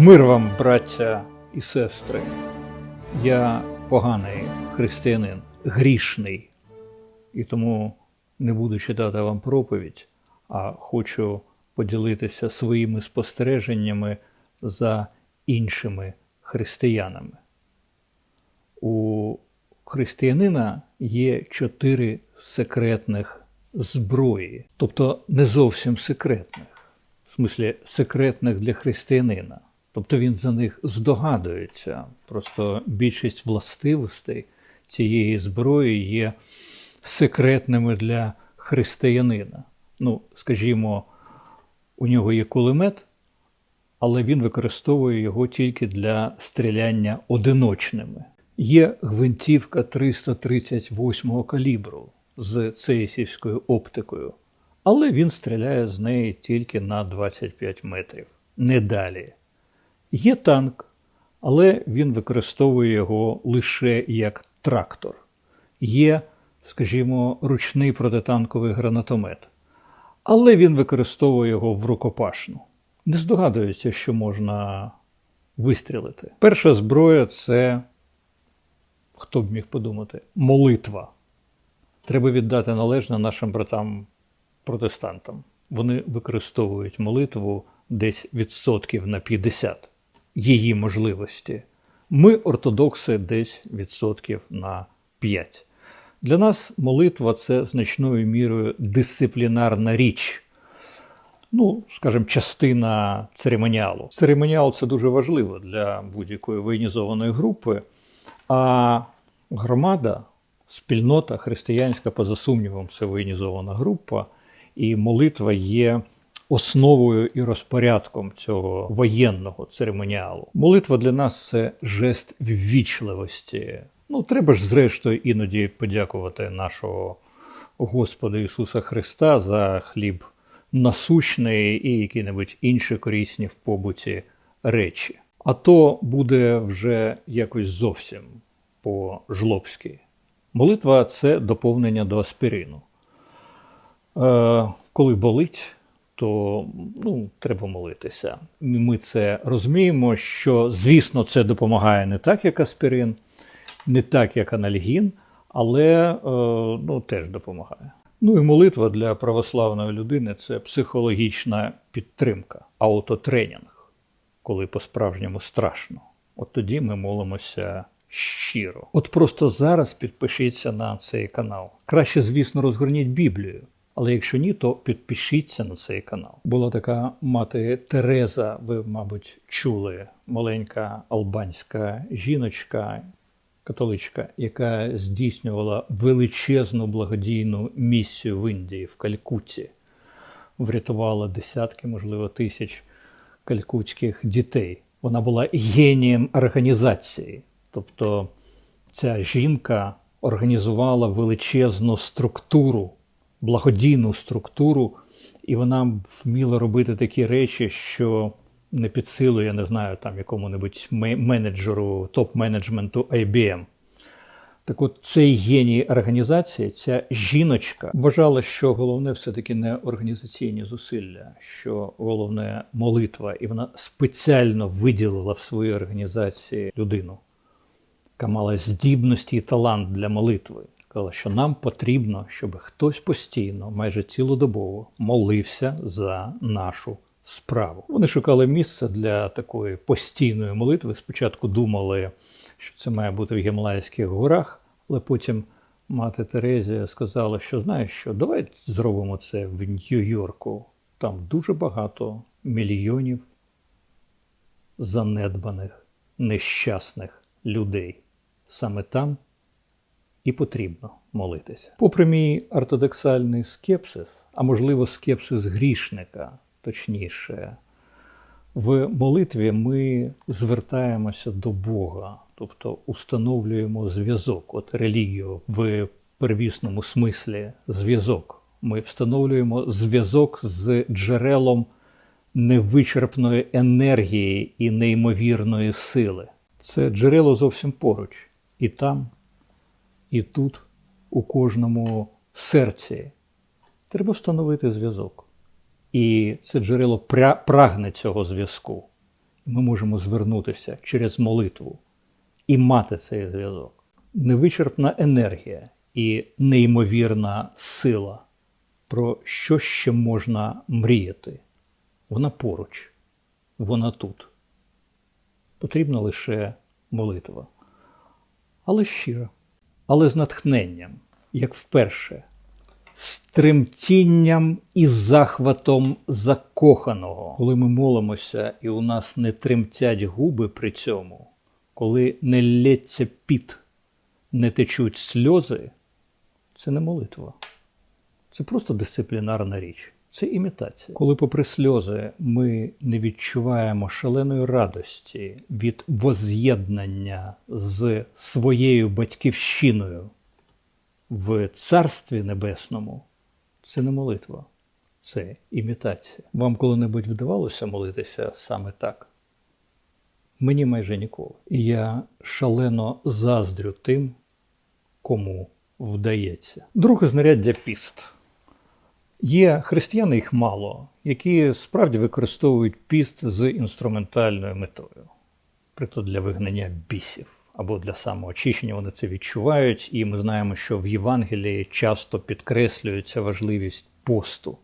Мир вам, браття і сестри. Я поганий християнин, грішний, і тому не буду читати вам проповідь, а хочу поділитися своїми спостереженнями за іншими християнами. У християнина є чотири секретних зброї, тобто не зовсім секретних, в смислі секретних для християнина. Тобто він за них здогадується. Просто більшість властивостей цієї зброї є секретними для християнина. Ну, скажімо, у нього є кулемет, але він використовує його тільки для стріляння одиночними. Є гвинтівка 338 калібру з цейсівською оптикою, але він стріляє з неї тільки на 25 метрів, не далі. Є танк, але він використовує його лише як трактор. Є, скажімо, ручний протитанковий гранатомет, але він використовує його в рукопашну. Не здогадується, що можна вистрілити. Перша зброя це, хто б міг подумати, молитва. Треба віддати належне нашим братам-протестантам. Вони використовують молитву десь відсотків на 50 її можливості. Ми, ортодокси, десь відсотків на 5. Для нас молитва це значною мірою дисциплінарна річ. Ну, скажімо, частина церемоніалу. Церемоніал це дуже важливо для будь-якої воєнізованої групи. А громада, спільнота християнська, поза сумнівом, це воєнізована група, і молитва є основою і розпорядком цього воєнного церемоніалу. Молитва для нас це жест ввічливості. Ну, треба ж, зрештою, іноді подякувати нашого Господа Ісуса Христа за хліб насущний і які-небудь інші корисні в побуті речі. А то буде вже якось зовсім по-жлобськи. Молитва це доповнення до аспірину. Е, коли болить, то ну, треба молитися. Ми це розуміємо, що, звісно, це допомагає не так, як аспірин, не так, як анальгін, але е, ну, теж допомагає. Ну і молитва для православної людини це психологічна підтримка, аутотренінг, коли по-справжньому страшно. От тоді ми молимося щиро. От просто зараз підпишіться на цей канал. Краще, звісно, розгорніть Біблію. Але якщо ні, то підпишіться на цей канал. Була така мати Тереза, ви, мабуть, чули, маленька албанська жіночка, католичка, яка здійснювала величезну благодійну місію в Індії, в Калькутті, врятувала десятки, можливо, тисяч калькутських дітей. Вона була генієм організації. Тобто ця жінка організувала величезну структуру благодійну структуру, і вона вміла робити такі речі, що не під силу, я не знаю, там якому-небудь менеджеру, топ-менеджменту IBM. Так от цей геній організації, ця жіночка вважала, що головне все-таки не організаційні зусилля, що головне молитва, і вона спеціально виділила в своїй організації людину, яка мала здібності і талант для молитви. Сказала, що нам потрібно, щоб хтось постійно, майже цілодобово, молився за нашу справу. Вони шукали місце для такої постійної молитви. Спочатку думали, що це має бути в Гімалайських горах, але потім мати Терезія сказала, що знаєш що, давай зробимо це в Нью-Йорку. Там дуже багато мільйонів занедбаних, нещасних людей. Саме там і потрібно молитися. Попри мій ортодоксальний скепсис, а можливо, скепсис грішника, точніше, в молитві ми звертаємося до Бога, тобто установлюємо зв'язок. От релігію в первісному смислі зв'язок. Ми встановлюємо зв'язок з джерелом невичерпної енергії і неймовірної сили. Це джерело зовсім поруч. І там, і тут, у кожному серці, треба встановити зв'язок. І це джерело прагне цього зв'язку. Ми можемо звернутися через молитву і мати цей зв'язок. Невичерпна енергія і неймовірна сила. Про що ще можна мріяти? Вона поруч, вона тут. Потрібна лише молитва. Але щиро, але з натхненням, як вперше, з тремтінням і захватом закоханого, коли ми молимося, і у нас не тремтять губи при цьому, коли не лється піт, не течуть сльози, це не молитва. Це просто дисциплінарна річ. Це імітація. Коли, попри сльози, ми не відчуваємо шаленої радості від воз'єднання з своєю батьківщиною в Царстві Небесному, це не молитва, це імітація. Вам коли-небудь вдавалося молитися саме так? Мені майже ніколи. Я шалено заздрю тим, кому вдається. Друге знаряддя піст. Є християни, їх мало, які справді використовують піст з інструментальною метою, приклад для вигнання бісів або для самоочищення. Вони це відчувають, і ми знаємо, що в Євангелії часто підкреслюється важливість посту.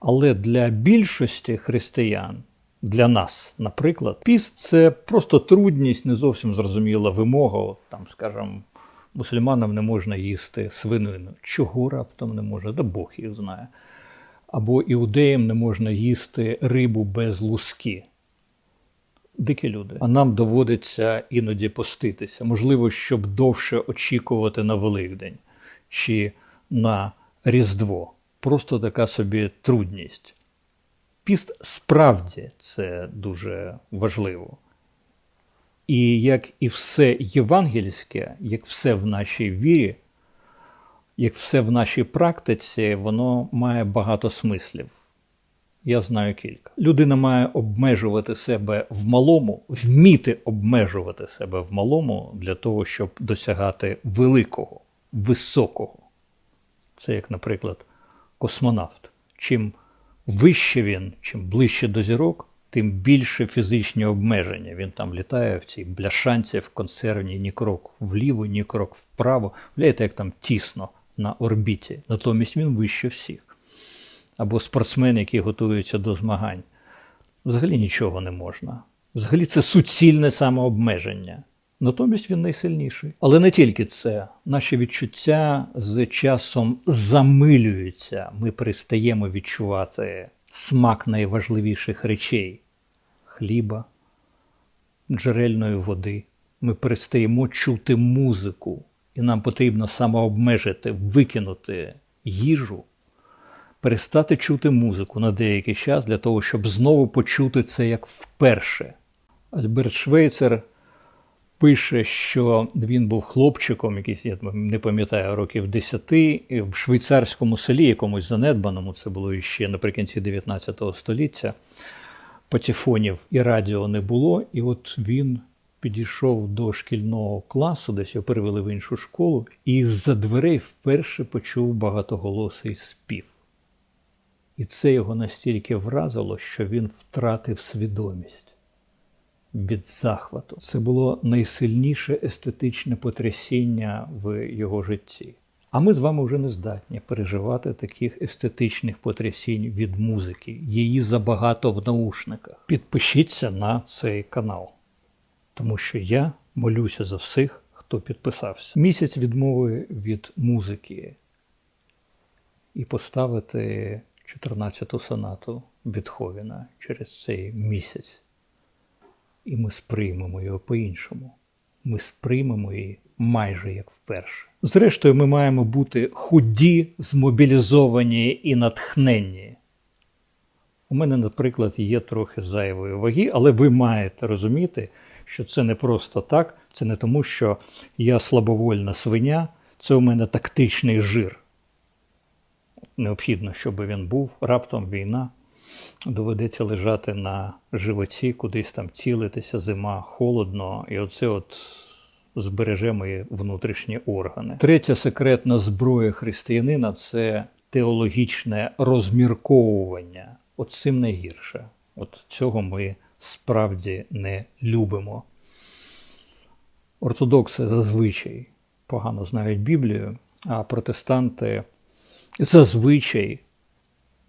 Але для більшості християн, для нас, наприклад, піст це просто трудність, не зовсім зрозуміла вимога, там, скажімо, мусульманам не можна їсти свинину. Чого раптом не можна? Да Бог їх знає. Або іудеям не можна їсти рибу без луски. Дикі люди. А нам доводиться іноді поститися. Можливо, щоб довше очікувати на Великдень чи на Різдво. Просто така собі трудність. Піст справді це дуже важливо. І як і все євангельське, як все в нашій вірі, як все в нашій практиці, воно має багато смислів. Я знаю кілька. Людина має обмежувати себе в малому, вміти обмежувати себе в малому для того, щоб досягати великого, високого. Це як, наприклад, космонавт. Чим вище він, чим ближче до зірок, тим більше фізичні обмеження. Він там літає в цій бляшанці, в консервні, ні крок вліво, ні крок вправо. Вляєте, як там тісно на орбіті. Натомість він вище всіх. Або спортсмен, який готується до змагань. Взагалі нічого не можна. Взагалі це суцільне самообмеження. Натомість він найсильніший. Але не тільки це. Наші відчуття з часом замилюються. Ми перестаємо відчувати смак найважливіших речей хліба, джерельної води. Ми перестаємо чути музику, і нам потрібно самообмежити, викинути їжу, перестати чути музику на деякий час для того, щоб знову почути це як вперше. Альберт Швейцер пише, що він був хлопчиком, якийсь, я не пам'ятаю, років 10, в швейцарському селі, якомусь занедбаному, це було ще наприкінці 19 століття. Патефонів і радіо не було. І от він підійшов до шкільного класу, десь його перевели в іншу школу, і з-за дверей вперше почув багатоголосий спів. І це його настільки вразило, що він втратив свідомість від захвату. Це було найсильніше естетичне потрясіння в його житті. А ми з вами вже не здатні переживати таких естетичних потрясінь від музики. Її забагато в наушниках. Підпишіться на цей канал, тому що я молюся за всіх, хто підписався. Місяць відмови від музики і поставити 14-ту сонату Бетховена через цей місяць і ми сприймемо його по-іншому. Ми сприймемо її майже як вперше. Зрештою, ми маємо бути худі, змобілізовані і натхненні. У мене, наприклад, є трохи зайвої ваги, але ви маєте розуміти, що це не просто так, це не тому, що я слабовольна свиня, це у мене тактичний жир. Необхідно, щоб він був раптом війна доведеться лежати на животі, кудись там цілитися, зима, холодно, і оце от збереже мої внутрішні органи. Третя секретна зброя християнина це теологічне розмірковування. От цим найгірше. От цього ми справді не любимо. Ортодокси зазвичай погано знають Біблію, а протестанти зазвичай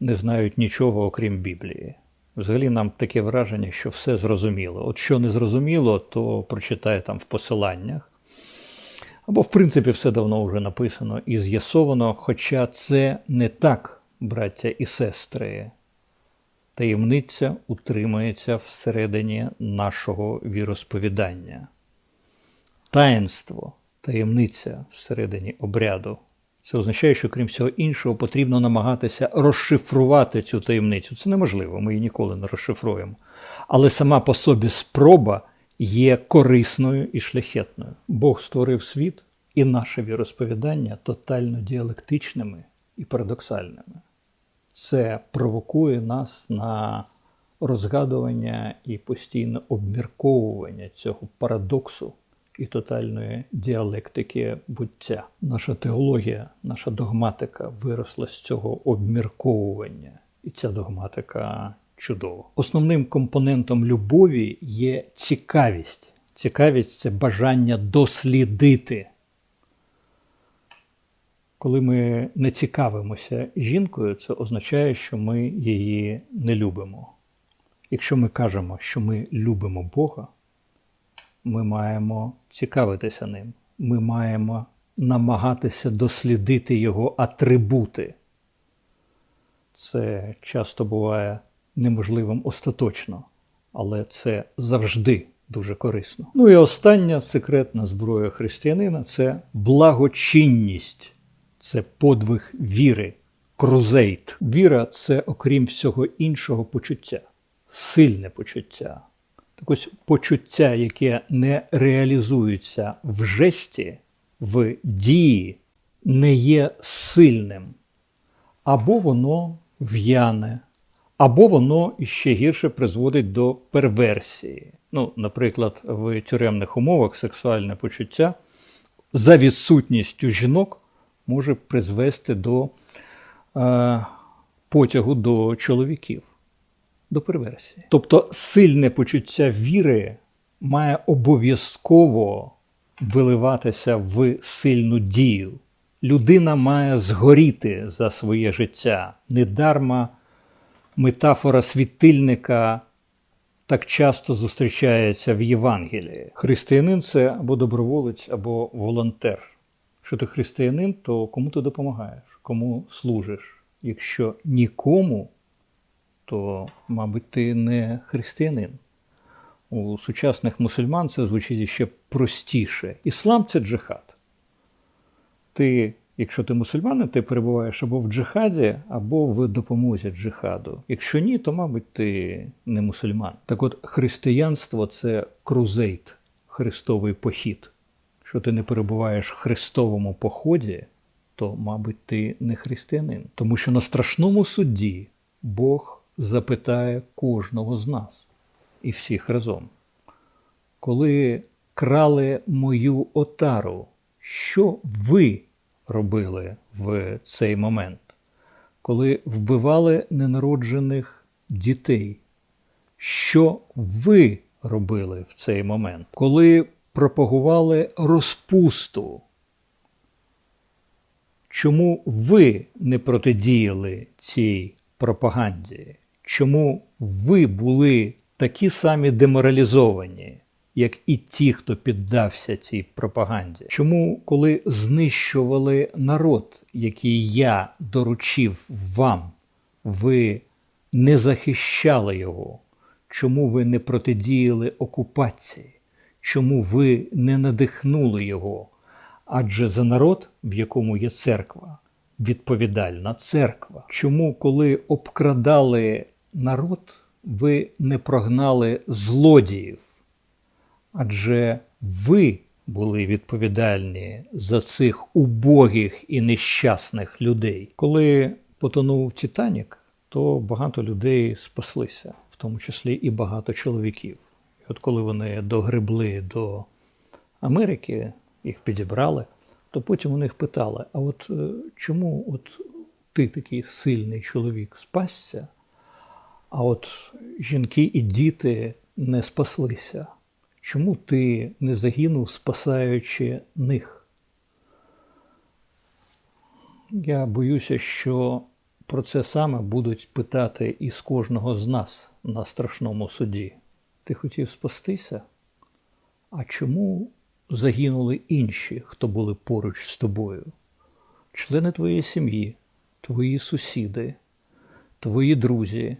не знають нічого окрім Біблії. Взагалі нам таке враження, що все зрозуміло. От що не зрозуміло, то прочитає там в посиланнях. Або, в принципі, все давно вже написано і з'ясовано, хоча це не так, браття і сестри. Таємниця утримується всередині нашого віросповідання. Таїнство, таємниця всередині обряду. Це означає, що крім всього іншого, потрібно намагатися розшифрувати цю таємницю. Це неможливо, ми її ніколи не розшифруємо. Але сама по собі спроба є корисною і шляхетною. Бог створив світ і наше віросповідання тотально діалектичними і парадоксальними. Це провокує нас на розгадування і постійне обмірковування цього парадоксу і тотальної діалектики буття. Наша теологія, наша догматика виросла з цього обмірковування, і ця догматика чудова. Основним компонентом любові є цікавість. Цікавість це бажання дослідити. Коли ми не цікавимося жінкою, це означає, що ми її не любимо. Якщо ми кажемо, що ми любимо Бога, ми маємо цікавитися ним. Ми маємо намагатися дослідити його атрибути. Це часто буває неможливим остаточно, але це завжди дуже корисно. Ну і остання секретна зброя християнина це благочинність, це подвиг віри, крузейт. Віра це, окрім всього іншого, почуття, сильне почуття. Так ось почуття, яке не реалізується в жесті, в дії, не є сильним. Або воно в'яне, або воно ще гірше призводить до перверсії. Ну, Наприклад, в тюремних умовах сексуальне почуття за відсутністю жінок може призвести до е, потягу до чоловіків до перверсії. Тобто сильне почуття віри має обов'язково виливатися в сильну дію. Людина має згоріти за своє життя. Недарма метафора світильника так часто зустрічається в Євангелії. Християнин це або доброволець, або волонтер. Що ти християнин, то кому ти допомагаєш, кому служиш. Якщо нікому то, мабуть, ти не християнин. У сучасних мусульман це звучить ще простіше. Іслам це джихад. Ти, якщо ти мусульманин, ти перебуваєш або в джихаді, або в допомозі джихаду. Якщо ні, то, мабуть, ти не мусульман. Так от християнство це крузейт, христовий похід. Якщо ти не перебуваєш в христовому поході, то, мабуть, ти не християнин. Тому що на страшному суді Бог запитає кожного з нас і всіх разом. Коли крали мою отару, що ви робили в цей момент? Коли вбивали ненароджених дітей, що ви робили в цей момент? Коли пропагували розпусту? Чому ви не протидіяли цій пропаганді? Чому ви були такі самі деморалізовані, як і ті, хто піддався цій пропаганді? Чому, коли знищували народ, який я доручив вам, ви не захищали його? Чому ви не протидіяли окупації? Чому ви не надихнули його? Адже за народ, в якому є церква, відповідальна церква. Чому, коли обкрадали народ ви не прогнали злодіїв, адже ви були відповідальні за цих убогих і нещасних людей. Коли потонув Титанік, то багато людей спаслися, в тому числі і багато чоловіків. І от коли вони догребли до Америки, їх підібрали, то потім у них питали: а от е, чому от ти такий сильний чоловік спасся? А от жінки і діти не спаслися. Чому ти не загинув, спасаючи них? Я боюся, що про це саме будуть питати із кожного з нас на страшному суді. Ти хотів спастися? А чому загинули інші, хто були поруч з тобою? Члени твоєї сім'ї, твої сусіди, твої друзі,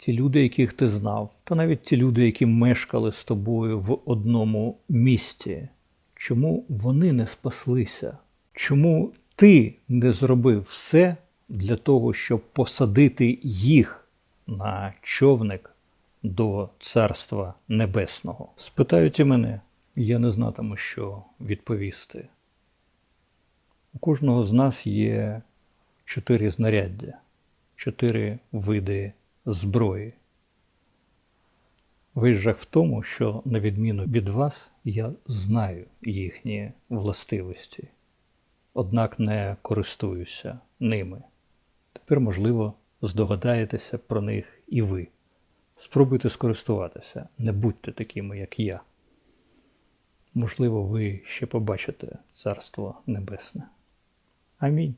ті люди, яких ти знав, та навіть ті люди, які мешкали з тобою в одному місті. Чому вони не спаслися? Чому ти не зробив все для того, щоб посадити їх на човник до Царства Небесного? Спитають і мене, я не знатиму, що відповісти. У кожного з нас є чотири знаряддя, чотири види зброї. Весь жах в тому, що, на відміну від вас, я знаю їхні властивості, однак не користуюся ними. Тепер, можливо, здогадаєтеся про них і ви. Спробуйте скористуватися, не будьте такими, як я. Можливо, ви ще побачите Царство Небесне. Амінь.